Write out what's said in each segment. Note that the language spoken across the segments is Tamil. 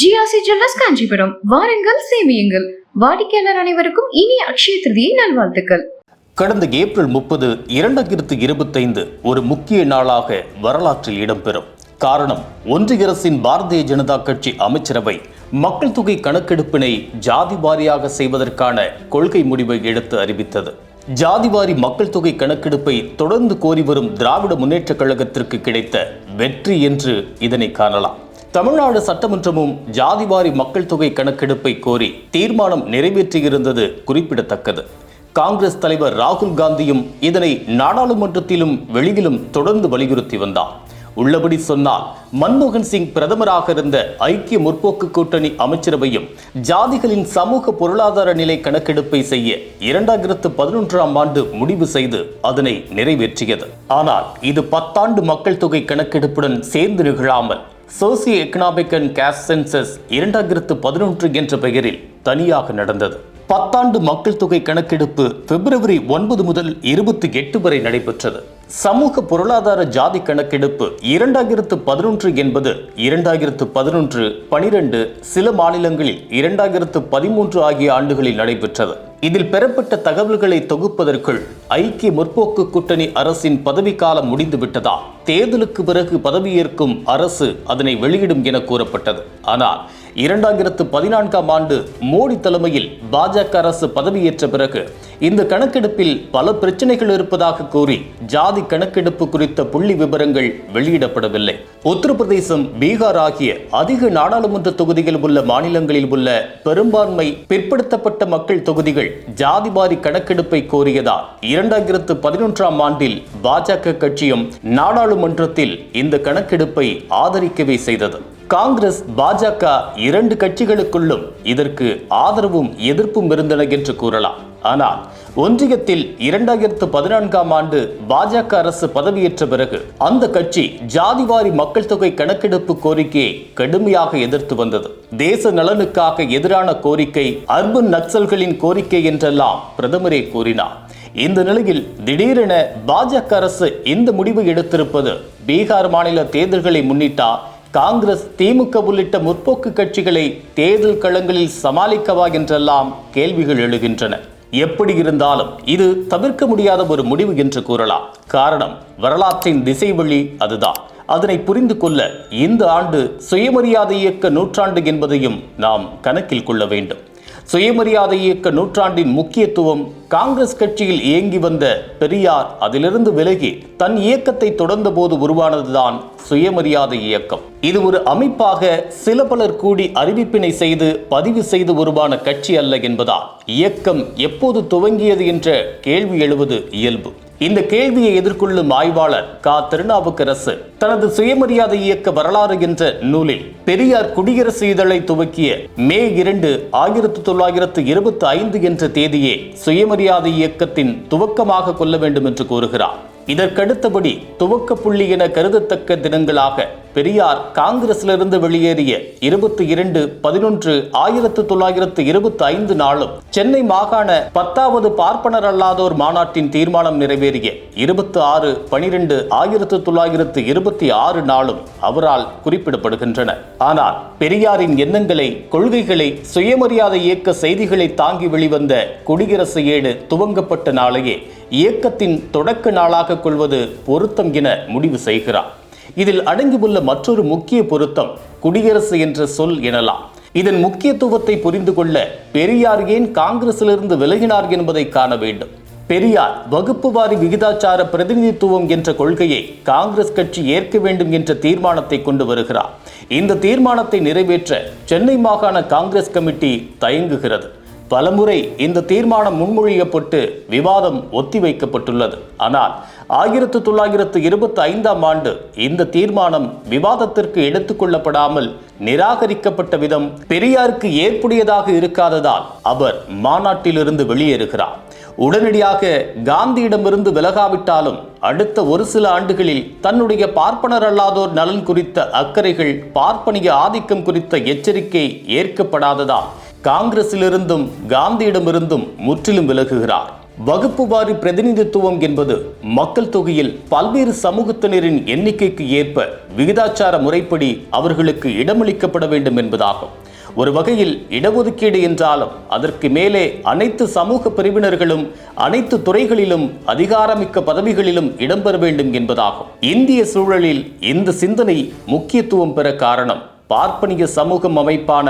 GRC jewellers Kanchipuram. வாருங்கள் சேமியுங்கள். வாடிக்கையாளர் அனைவருக்கும் இனிய அக்ஷய திருதியை நல்வாழ்த்துக்கள். கடந்த ஏப்ரல் முப்பது இரண்டாயிரத்து இருபத்தைந்து ஒரு முக்கிய நாளாக வரலாற்றில் இடம்பெறும். காரணம் ஒன்றிய அரசின் பாரதிய ஜனதா கட்சி அமைச்சரவை மக்கள் தொகை கணக்கெடுப்பினை ஜாதி வாரியாக செய்வதற்கான கொள்கை முடிவை எடுத்து அறிவித்தது. ஜாதிவாரி மக்கள் தொகை கணக்கெடுப்பை தொடர்ந்து கோரி வரும் திராவிட முன்னேற்றக் கழகத்திற்கு கிடைத்த வெற்றி என்று இதனை காணலாம். தமிழ்நாடு சட்டமன்றமும் ஜாதிவாரி மக்கள் தொகை கணக்கெடுப்பை கோரி தீர்மானம் நிறைவேற்றியிருந்தது குறிப்பிடத்தக்கது. காங்கிரஸ் தலைவர் ராகுல் காந்தியும் இதனை நாடாளுமன்றத்திலும் வெளியிலும் தொடர்ந்து வலியுறுத்தி வந்தார். உள்ளபடி சொன்னால் மன்மோகன் சிங் பிரதமராக இருந்த ஐக்கிய முற்போக்கு கூட்டணி அமைச்சரவையும் ஜாதிகளின் சமூக பொருளாதார நிலை கணக்கெடுப்பை செய்ய இரண்டாயிரத்து பதினொன்றாம் ஆண்டு முடிவு செய்து அதனை நிறைவேற்றியது. ஆனால் இது பத்தாண்டு மக்கள் தொகை கணக்கெடுப்புடன் சேர்ந்து நிகழாமல் socio economic and caste census இரண்டாயிரத்து பதினொன்று என்ற பெயரில் தனியாக நடந்தது. பத்தாண்டு மக்கள் தொகை கணக்கெடுப்பு பிப்ரவரி ஒன்பது முதல் இருபத்தி எட்டு வரை நடைபெற்றது. சமூக பொருளாதார ஜாதி கணக்கெடுப்பு இரண்டாயிரத்து பதினொன்று என்பது இரண்டாயிரத்து பதினொன்று பனிரெண்டு சில மாநிலங்களில் இரண்டாயிரத்து பதிமூன்று ஆகிய ஆண்டுகளில் நடைபெற்றது. இதில் பெறப்பட்ட தகவல்களை தொகுப்பதற்குள் ஐக்கிய முற்போக்கு கூட்டணி அரசின் பதவிக்காலம் முடிந்துவிட்டதால் தேர்தலுக்கு பிறகு பதவியேற்கும் அரசு அதனை வெளியிடும் என கூறப்பட்டது. ஆனால் இரண்டாயிரத்து பதினான்காம் ஆண்டு மோடி தலைமையில் பாஜக அரசு பதவியேற்ற பிறகு இந்த கணக்கெடுப்பில் பல பிரச்சனைகள் இருப்பதாக கூறி ஜாதி கணக்கெடுப்பு குறித்த புள்ளி விவரங்கள் வெளியிடப்படவில்லை. உத்தரப்பிரதேசம் பீகார் ஆகிய அதிக நாடாளுமன்ற தொகுதிகள் உள்ள மாநிலங்களில் உள்ள பெரும்பான்மை பிற்படுத்தப்பட்ட மக்கள் தொகுதிகள் ஜாதிவாரி கணக்கெடுப்பை கோரியதால் இரண்டாயிரத்து பதினொன்றாம் ஆண்டில் பாஜக கட்சியும் நாடாளுமன்றத்தில் இந்த கணக்கெடுப்பை ஆதரிக்கவே செய்தது. காங்கிரஸ் பாஜக இரண்டு கட்சிகளுக்குள்ளும் இதற்கு ஆதரவும் எதிர்ப்பும் இருந்தன என்று கூறலாம். ஆனால் ஒன்றியத்தில் இரண்டாயிரத்து பதினான்காம் ஆண்டு பாஜக அரசு பதவியேற்ற பிறகு அந்த கட்சி ஜாதிவாரி மக்கள் தொகை கணக்கெடுப்பு கோரிக்கையை கடுமையாக எதிர்த்து வந்தது. தேச நலனுக்காக எதிரான கோரிக்கை அர்பன் நக்சல்களின் கோரிக்கை என்றெல்லாம் பிரதமரே கூறினார். இந்த நிலையில் திடீரென பாஜக அரசு இந்த முடிவு எடுத்திருப்பது பீகார் மாநில தேர்தல்களை முன்னிட்டா காங்கிரஸ் திமுக உள்ளிட்ட முற்போக்கு கட்சிகளை தேர்தல் களங்களில் சமாளிக்கவா என்றெல்லாம் கேள்விகள் எழுகின்றன. எப்படி இருந்தாலும் இது தவிர்க்க முடியாத ஒரு முடிவு என்று கூறலாம். காரணம் வரலாற்றின் திசை வழி அதுதான். அதனை புரிந்து கொள்ள இந்த ஆண்டு சுயமரியாதை இயக்க நூற்றாண்டு என்பதையும் நாம் கணக்கில் கொள்ள வேண்டும். சுயமரியாதை இயக்க நூற்றாண்டின் முக்கியத்துவம் காங்கிரஸ் கட்சியில் இயங்கி வந்த பெரியார் அதிலிருந்து விலகி தன் இயக்கத்தை தொடர்ந்த போது உருவானதுதான் சுயமரியாதை இயக்கம். இது ஒரு அமைப்பாக சில பலர் கூடி அறிவிப்பினை செய்து பதிவு செய்து உருவான கட்சி அல்ல என்பதால் இயக்கம் எப்போது துவங்கியது என்ற கேள்வி எழுவது இயல்பு. இந்த கேள்வியை எதிர்கொள்ளும் ஆய்வாளர் கா. திருநாவுக்கரசு தனது சுயமரியாதை இயக்க வரலாறு என்ற நூலில் பெரியார் குடியரசு இதழை துவக்கிய மே இரண்டு ஆயிரத்தி தொள்ளாயிரத்து இருபத்தி ஐந்து என்ற தேதியே சுயமரியாதை இயக்கத்தின் துவக்கமாக கொள்ள வேண்டும் என்று கூறுகிறார். இதற்கடுத்தபடி துவக்க புள்ளி என கருதத்தக்க தினங்களாக பெரியார் காங்கிரசிலிருந்து வெளியேறிய இருபத்தி இரண்டு பதினொன்று ஆயிரத்து தொள்ளாயிரத்து இருபத்தி ஐந்து நாளும் சென்னை மாகாண பத்தாவது பார்ப்பனர் அல்லாதோர் மாநாட்டின் தீர்மானம் நிறைவேறிய இருபத்தி ஆறு பனிரெண்டு ஆயிரத்து தொள்ளாயிரத்து இருபத்தி ஆறு நாளும் அவரால் குறிப்பிடப்படுகின்றன. ஆனால் பெரியாரின் எண்ணங்களை கொள்கைகளை சுயமரியாதை இயக்க செய்திகளை தாங்கி வெளிவந்த குடியரசு ஏடு துவங்கப்பட்ட நாளையே இயக்கத்தின் தொடக்க நாளாக கொள்வது பொருத்தம் என முடிவு செய்கிறார். இதில் அடங்கியுள்ள மற்றொரு முக்கிய பொருத்தம் குடியரசு என்ற சொல் எனலாம். இதன் முக்கியத்துவத்தை புரிந்து கொள்ள பெரியார் ஏன் காங்கிரசிலிருந்து விலகினார் என்பதை காண வேண்டும். பெரியார் வகுப்புவாரி விகிதாச்சார பிரதிநிதித்துவம் என்ற கொள்கையை காங்கிரஸ் கட்சி ஏற்க வேண்டும் என்ற தீர்மானத்தை கொண்டு வருகிறார். இந்த தீர்மானத்தை நிறைவேற்ற சென்னை மாகாண காங்கிரஸ் கமிட்டி தயங்குகிறது. பலமுறை இந்த தீர்மானம் முன்மொழியப்பட்டு விவாதம் ஒத்திவைக்கப்பட்டுள்ளது. ஆனால் ஆயிரத்து தொள்ளாயிரத்து இருபத்தி ஐந்தாம் ஆண்டு இந்த தீர்மானம் விவாதத்திற்கு எடுத்துக்கொள்ளப்படாமல் நிராகரிக்கப்பட்ட விதம் பெரியாருக்கு ஏற்புடையதாக இருக்காததால் அவர் மாநாட்டிலிருந்து வெளியேறுகிறார். உடனடியாக காந்தியிடமிருந்து விலகாவிட்டாலும் அடுத்த ஒரு சில ஆண்டுகளில் தன்னுடைய பார்ப்பனர் அல்லாதோர் நலன் குறித்த அக்கறைகள் பார்ப்பனிய ஆதிக்கம் குறித்த எச்சரிக்கை ஏற்கப்படாததால் காங்கிரசிலிருந்தும் காந்தியிடமிருந்தும் முற்றிலும் விலகுகிறார். வகுப்பு வாரி பிரதிநிதித்துவம் என்பது மக்கள் தொகையில் பல்வேறு சமூகத்தினரின் எண்ணிக்கைக்கு ஏற்ப விகிதாச்சார முறைப்படி அவர்களுக்கு இடமளிக்கப்பட வேண்டும் என்பதாகும். ஒரு வகையில் இடஒதுக்கீடு என்றாலும் அதற்கு மேலே அனைத்து சமூக பிரிவினர்களும் அனைத்து துறைகளிலும் அதிகாரமிக்க பதவிகளிலும் இடம்பெற வேண்டும் என்பதாகும். இந்திய சூழலில் இந்த சிந்தனை முக்கியத்துவம் பெற காரணம் பார்ப்பனிய சமூகம் அமைப்பான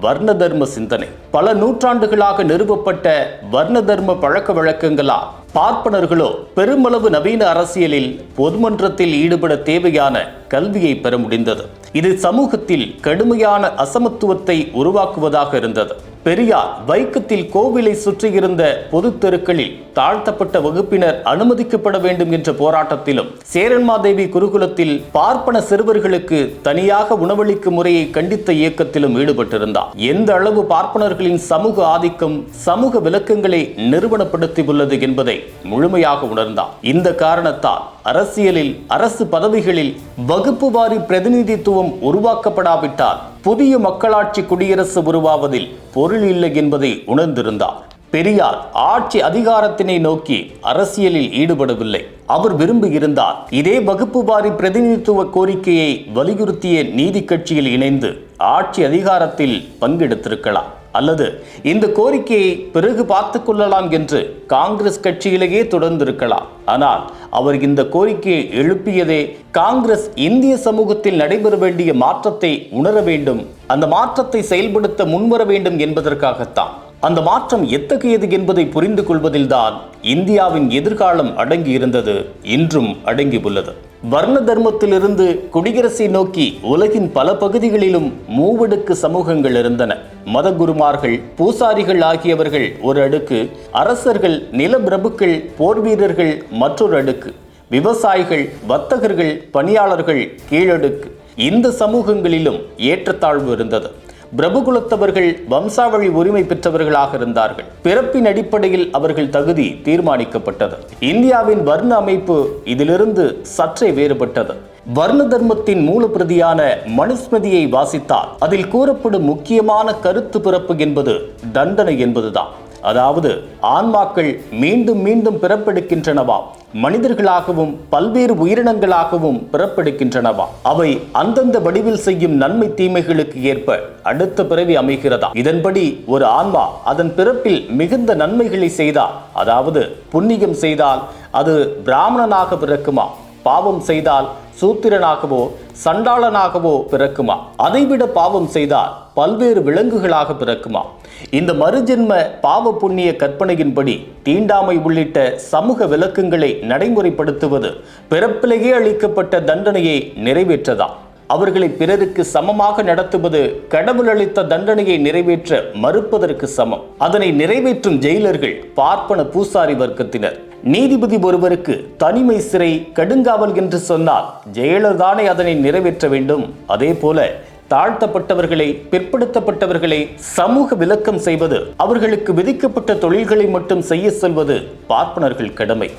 வர்ண தர்ம சிந்தனை. பல நூற்றாண்டுகளாக நிறுவப்பட்ட வர்ண தர்ம பழக்க வழக்கங்களால் பார்ப்பனர்களோ பெருமளவு நவீன அரசியலில் பொதுமன்றத்தில் ஈடுபட தேவையான கல்வியை பெற முடிந்தது. இது சமூகத்தில் கடுமையான அசமத்துவத்தை உருவாக்குவதாக இருந்தது. பெரியார் வைக்கத்தில் கோவிலை சுற்றியிருந்த பொது தெருக்களில் தாழ்த்தப்பட்ட வகுப்பினர் அனுமதிக்கப்பட வேண்டும் என்ற போராட்டத்திலும் சேரன்மாதேவி குருகுலத்தில் பார்ப்பன சிறுவர்களுக்கு தனியாக உணவளிக்கும் முறையை கண்டித்த இயக்கத்திலும் ஈடுபட்டிருந்தார். எந்த அளவு பார்ப்பனர்களின் சமூக ஆதிக்கம் சமூக விளக்கங்களை நிறுவனப்படுத்தியுள்ளது என்பதை முழுமையாக உணர்ந்தார். இந்த காரணத்தால் அரசியலில் அரசு பதவிகளில் வகுப்பு வாரி பிரதிநிதித்துவம் உருவாக்கப்படாவிட்டால் புதிய மக்களாட்சி குடியரசு உருவாவதில் பொருள் இல்லை என்பதை உணர்ந்திருந்தார். பெரியார் ஆட்சி அதிகாரத்தினை நோக்கி அரசியலில் ஈடுபடவில்லை. அவர் விரும்பியிருந்தார் இதே வகுப்பு வாரி பிரதிநிதித்துவ கோரிக்கையை வலியுறுத்திய நீதி கட்சியில் இணைந்து ஆட்சி அதிகாரத்தில் பங்கெடுத்திருக்கலாம். அல்லது இந்த கோரிக்கையை பிறகு பார்த்து கொள்ளலாம் என்று காங்கிரஸ் கட்சியிலேயே தொடர்ந்திருக்கலாம். ஆனால் அவர் இந்த கோரிக்கையை எழுப்பியதே காங்கிரஸ் இந்திய சமூகத்தில் நடைபெற வேண்டிய மாற்றத்தை உணர வேண்டும். அந்த மாற்றத்தை செயல்படுத்த முன்வர வேண்டும் என்பதற்காகத்தான். அந்த மாற்றம் எத்தகையது என்பதை புரிந்து கொள்வதில்தான் இந்தியாவின் எதிர்காலம் அடங்கி இருந்தது இன்றும் அடங்கி உள்ளது வர்ண தர்மத்திலிருந்து குடியரசை நோக்கி உலகின் பல பகுதிகளிலும் மூவடுக்கு சமூகங்கள் இருந்தன. மதகுருமார்கள் பூசாரிகள் ஆகியவர்கள் ஒரு அடுக்கு அரசர்கள் நிலப்பிரபுக்கள் போர் வீரர்கள் மற்றொரு அடுக்கு விவசாயிகள் வர்த்தகர்கள் பணியாளர்கள் கீழடுக்கு. இந்த சமூகங்களிலும் ஏற்றத்தாழ்வு இருந்தது. பிரபுகுலத்தவர்கள் வம்சாவழி உரிமை பெற்றவர்களாக இருந்தார்கள். பிறப்பின் அடிப்படையில் அவர்கள் தகுதி தீர்மானிக்கப்பட்டது. இந்தியாவின் வர்ண அமைப்பு இதிலிருந்து சற்றே வேறுபட்டது. வர்ண தர்மத்தின் மூலப்பிரதியான மனுஸ்மதியை வாசித்தால் அதில் கூறப்படும் முக்கியமான கருத்து பிறப்பு என்பது தண்டனை என்பதுதான். அதாவது ஆன்மாக்கள் மீண்டும் மீண்டும் பிறப்பெடுக்கின்றனவா? மனிதர்களாகவும் பல்வேறு உயிரினங்களாகவும் பிறப்பெடுக்கின்றனவா? அவை அந்தந்த வடிவில் செய்யும் நன்மை தீமைகளுக்கு ஏற்ப அடுத்த பிறவி அமைகிறதா? இதன்படி ஒரு ஆன்மா அதன் பிறப்பில் மிகுந்த நன்மைகளை செய்தால் அதாவது புண்ணியம் செய்தால் அது பிராமணனாக பிறக்குமா? பாவம் செய்தால் சூத்திரனாகவோ சண்டாளனாகவோ பிறக்குமா? அதைவிட பாவம் செய்தால் பல்வேறு விலங்குகளாக பிறக்குமா? இந்த மறுஜென்ம பாவ புண்ணிய கற்பனையின்படி தீண்டாமை உள்ளிட்ட சமூக விளக்கங்களை நடைமுறைப்படுத்துவது பிறப்பிலேயே அளிக்கப்பட்ட தண்டனையை நிறைவேற்றதா? அவர்களை பிறருக்கு சமமாக நடத்துவது கடவுள் அளித்த தண்டனையை நிறைவேற்ற மறுப்பதற்கு சமம். அதனை நிறைவேற்றும் ஜெயிலர்கள் பார்ப்பன பூசாரி வர்க்கத்தினர். நீதிபதி ஒருவருக்கு தனிமை சிறை கடுங்காவல் என்று சொன்னால் ஜெயலர் தானே அதனை நிறைவேற்ற வேண்டும். அதே போல தாழ்த்தப்பட்டவர்களை பிற்படுத்தப்பட்டவர்களை சமூக விலக்கம் செய்வது அவர்களுக்கு விதிக்கப்பட்ட தொழில்களை மட்டும் செய்ய சொல்வது பார்ப்பனர்கள் கடமை.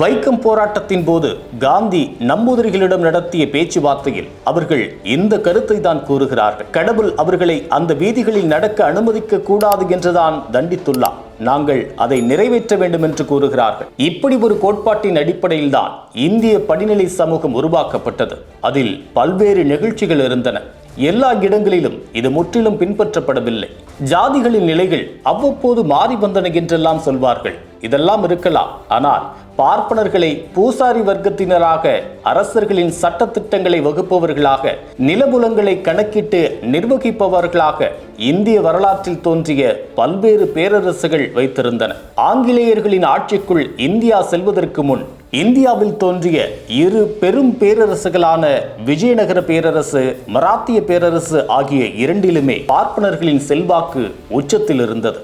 வைக்கம் போராட்டத்தின் போது காந்தி நம்பூதிரிகளிடம் நடத்திய பேச்சுவார்த்தையில் அவர்கள் இந்த கருத்தை தான் கூறுகிறார்கள். கடவுள் அவர்களை அந்த வீதிகளில் நடக்க அனுமதிக்க கூடாது என்றுதான் தண்டித்துள்ளார். நாங்கள் அதை நிறைவேற்ற வேண்டும் என்று கூறுகிறார்கள். இப்படி ஒரு கோட்பாட்டின் அடிப்படையில் தான் இந்திய படிநிலை சமூகம் உருவாக்கப்பட்டது. அதில் பல்வேறு நிகழ்ச்சிகள் இருந்தன. எல்லா இடங்களிலும் இது முற்றிலும் பின்பற்றப்படவில்லை. ஜாதிகளின் நிலைகள் அவ்வப்போது மாறி வந்தன என்றெல்லாம் சொல்வார்கள். இதெல்லாம் இருக்கலாம். ஆனால் பார்ப்பனர்களை பூசாரி வர்க்கத்தினராக அரசர்களின் சட்டத்திட்டங்களை வகுப்பவர்களாக நிலபுலங்களை கணக்கிட்டு நிர்வகிப்பவர்களாக இந்திய வரலாற்றில் தோன்றிய பல்வேறு பேரரசுகள் வைத்திருந்தன. ஆங்கிலேயர்களின் ஆட்சிக்குள் இந்தியா செல்வதற்கு முன் இந்தியாவில் தோன்றிய இரு பெரும் பேரரசுகளான விஜயநகர பேரரசு மராத்திய பேரரசு ஆகிய இரண்டிலுமே பார்ப்பனர்களின் செல்வாக்கு உச்சத்தில் இருந்தது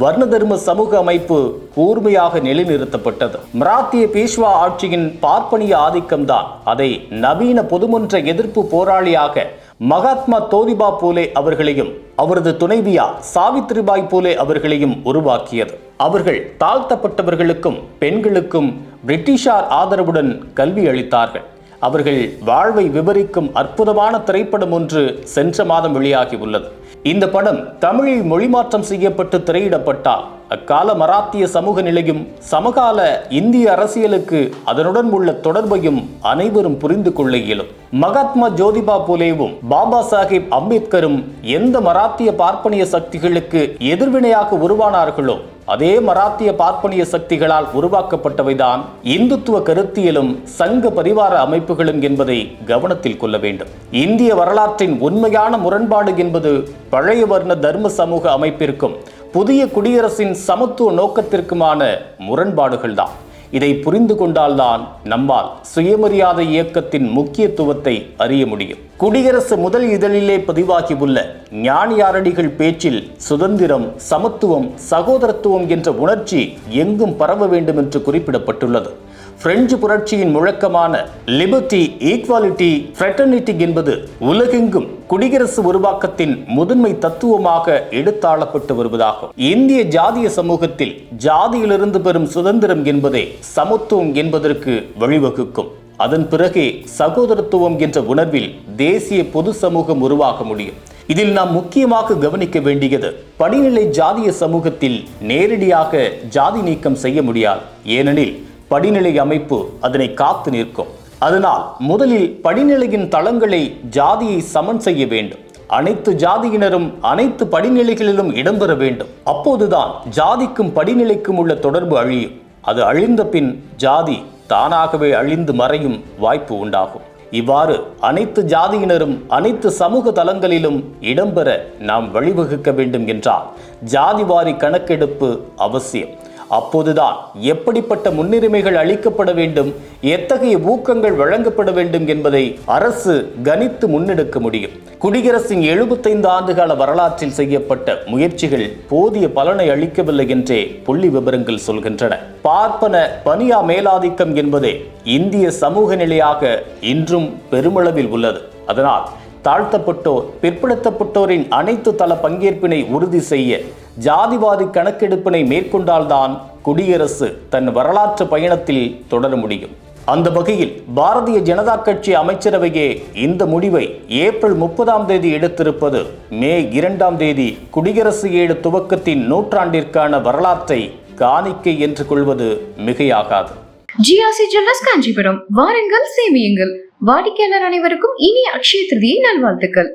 வர்ண தர்ம சமூக அமைப்பு கூர்மையாக நிலைநிறுத்தப்பட்டது. மராத்திய பேஷ்வா ஆட்சியின் பார்ப்பனிய ஆதிக்கம்தான். அதை நவீன பொதுமன்ற எதிர்ப்பு போராளியாக மகாத்மா தோதிபா பூலே அவர்களையும் அவரது துணைவியா சாவித்ரிபாய் பூலே அவர்களையும் உருவாக்கியது. அவர்கள் தாழ்த்தப்பட்டவர்களுக்கும் பெண்களுக்கும் பிரிட்டிஷார் ஆதரவுடன் கல்வி அளித்தார்கள். அவர்கள் வாழ்வை விவரிக்கும் அற்புதமான திரைப்படம் ஒன்று சென்ற மாதம் வெளியாகி உள்ளது. இந்த படம் தமிழில் மொழிமாற்றம் செய்யப்பட்டு திரையிடப்பட்டால் அக்கால மராத்திய சமூக நிலையும் சமகால இந்திய அரசியலுக்கு அதனுடன் உள்ள தொடர்பையும் அனைவரும் புரிந்து கொள்ள இயலும். மகாத்மா ஜோதிபா புலேவும் பாபா சாஹிப் அம்பேத்கரும் எந்த மராத்திய பார்ப்பனிய சக்திகளுக்கு எதிர்வினையாக உருவானார்களோ அதே மராத்திய பார்ப்பனிய சக்திகளால் உருவாக்கப்பட்டவைதான் இந்துத்துவ கருத்தியலும் சங்க பரிவார அமைப்புகளும் என்பதை கவனத்தில் கொள்ள வேண்டும். இந்திய வரலாற்றின் உண்மையான முரண்பாடு என்பது பழைய வர்ண தர்ம சமூக அமைப்பிற்கும் புதிய குடியரசின் சமத்துவ நோக்கத்திற்குமான முரண்பாடுகள்தான். இதை புரிந்து கொண்டால்தான் நம்மால் சுயமரியாதை இயக்கத்தின் முக்கியத்துவத்தை அறிய முடியும். குடியரசு முதல் இதழிலே பதிவாகியுள்ள ஞானியாரடிகள் பேச்சில் சுதந்திரம் சமத்துவம் சகோதரத்துவம் என்ற உணர்ச்சி எங்கும் பரவ வேண்டும் என்று குறிப்பிடப்பட்டுள்ளது. பிரெஞ்சு புரட்சியின் முழக்கமான லிபர்ட்டி ஈக்வாலிட்டி ஃப்ரெட்டர்னிட்டி என்பது உலகெங்கும் குடியரசு உருவாக்கத்தின் முதன்மை தத்துவமாக எடுத்தாளப்பட்டு வருவதாகும். இந்திய ஜாதிய சமூகத்தில் ஜாதியிலிருந்து பெறும் சுதந்திரம் என்பதே சமத்துவம் என்பதற்கு வழிவகுக்கும். அதன் பிறகே சகோதரத்துவம் என்ற உணர்வில் தேசிய பொது சமூகம் உருவாக முடியும். இதில் நாம் முக்கியமாக கவனிக்க வேண்டியது படிநிலை ஜாதிய சமூகத்தில் நேரடியாக ஜாதி நீக்கம் செய்ய முடியாது. ஏனெனில் படிநிலை அமைப்பு அதனை காத்து நிற்கும். அதனால் முதலில் படிநிலையின் தளங்களை ஜாதியை சமன் செய்ய வேண்டும். அனைத்து ஜாதியினரும் அனைத்து படிநிலைகளிலும் இடம்பெற வேண்டும். அப்போதுதான் ஜாதிக்கும் படிநிலைக்கும் உள்ள தொடர்பு அழியும். அது அழிந்த பின் ஜாதி தானாகவே அழிந்து மறையும் வாய்ப்பு உண்டாகும். இவ்வாறு அனைத்து ஜாதியினரும் அனைத்து சமூக தளங்களிலும் இடம்பெற நாம் வழிவகுக்க வேண்டும் என்றால் ஜாதிவாரி கணக்கெடுப்பு அவசியம். அப்போதுதான் எப்படிப்பட்ட முன்னுரிமைகள் அளிக்கப்பட வேண்டும் எத்தகைய ஊக்கங்கள் வழங்கப்பட வேண்டும் என்பதை அரசு கணித்து முன்னெடுக்க முடியும். குடியரசின் எழுபத்தைந்து ஆண்டுகால வரலாற்றில் செய்யப்பட்ட முயற்சிகள் போதிய பலனை அளிக்கவில்லை என்றே புள்ளி விவரங்கள் சொல்கின்றன. பார்ப்பன பனியா மேலாதிக்கம் என்பதே இந்திய சமூக நிலையாக இன்றும் பெருமளவில் உள்ளது. அதனால் தாழ்த்தப்பட்டோர் பிற்படுத்தப்பட்டோரின் அனைத்து தள பங்கேற்பினை உறுதி செய்ய ஜாதிவாதி கணக்கெடுப்பினை மேற்கொண்டால்தான் குடியரசு தன் வரலாற்று பயணத்தில் தொடர முடியும். அந்த வகையில் பாரதிய ஜனதா கட்சி அமைச்சரவையே இந்த முடிவை ஏப்ரல் முப்பதாம் தேதி எடுத்திருப்பது மே இரண்டாம் தேதி குடியரசு ஏழு துவக்கத்தின் நூற்றாண்டிற்கான வரலாற்றை காணிக்கை என்று கொள்வது மிகையாகாது. GRC jewellers Kanchipuram. வாருங்கள் சேமியுங்கள். வாடிக்கையாளர் அனைவருக்கும் இனிய அக்ஷய திருதியை நல்வாழ்த்துக்கள்.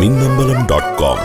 Minnambalam dot com